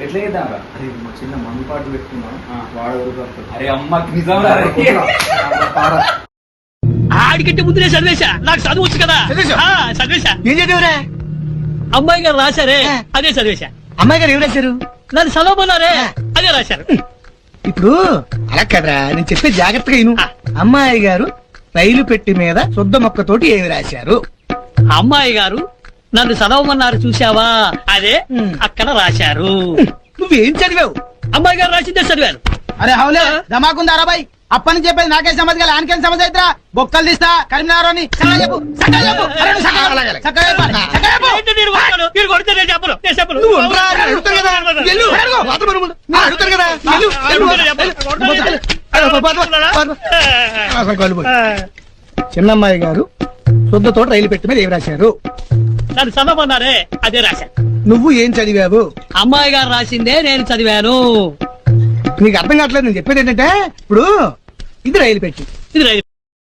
ఎట్లా చేద్దాం రా అరే మా చిన్న మందు పాటు పెట్టుకున్నాం. వాడు అరే నిజం ఆడికంటే చదివేశా? నాకు చదువు వచ్చు కదా. చదివేశా? ఏం చదివారా అమ్మాయి గారు రాశారే. అదే చదివేశా. అమ్మాయి గారు ఏం రాశారు? నన్ను చదవమన్నారే? అదే రాశారు. ఇప్పుడు అలా కదరా నేను చెప్పే జాగ్రత్తగా ఆ. అమ్మాయి గారు రైలు పెట్టి మీద శుద్ధ మొక్కతోటి ఏమి రాశారు? అమ్మాయి గారు నన్ను చదవమన్నారు చూసావా అదే. అక్కడ రాశారు. నువ్వేం చదివావు? అమ్మాయి గారు రాసిందే చదివాను. అరే హౌలే ధమాకుందారా బాయ్. అప్పని చెప్పేది నాకేం సమజ్ కాలే ఆయనకేం సమజ్ అవుతురా బొక్కలు తీస్తా కరీంనగర్ అని కదా. కదా. చిన్నమ్మాయి గారు శుద్ధ తోట రైలు పెట్టి మీద ఏమి రాశారు? నన్ను చదవమన్నారే అదే రాశాను నువ్వు ఏం చదివావు? అమ్మాయి గారు రాసిందే నేను చదివాను. నీకు అర్థం కావట్లేదు నేను చెప్పేది ఏంటంటే ఇప్పుడు ఇది రైలు పెట్టి. ఇది రైలు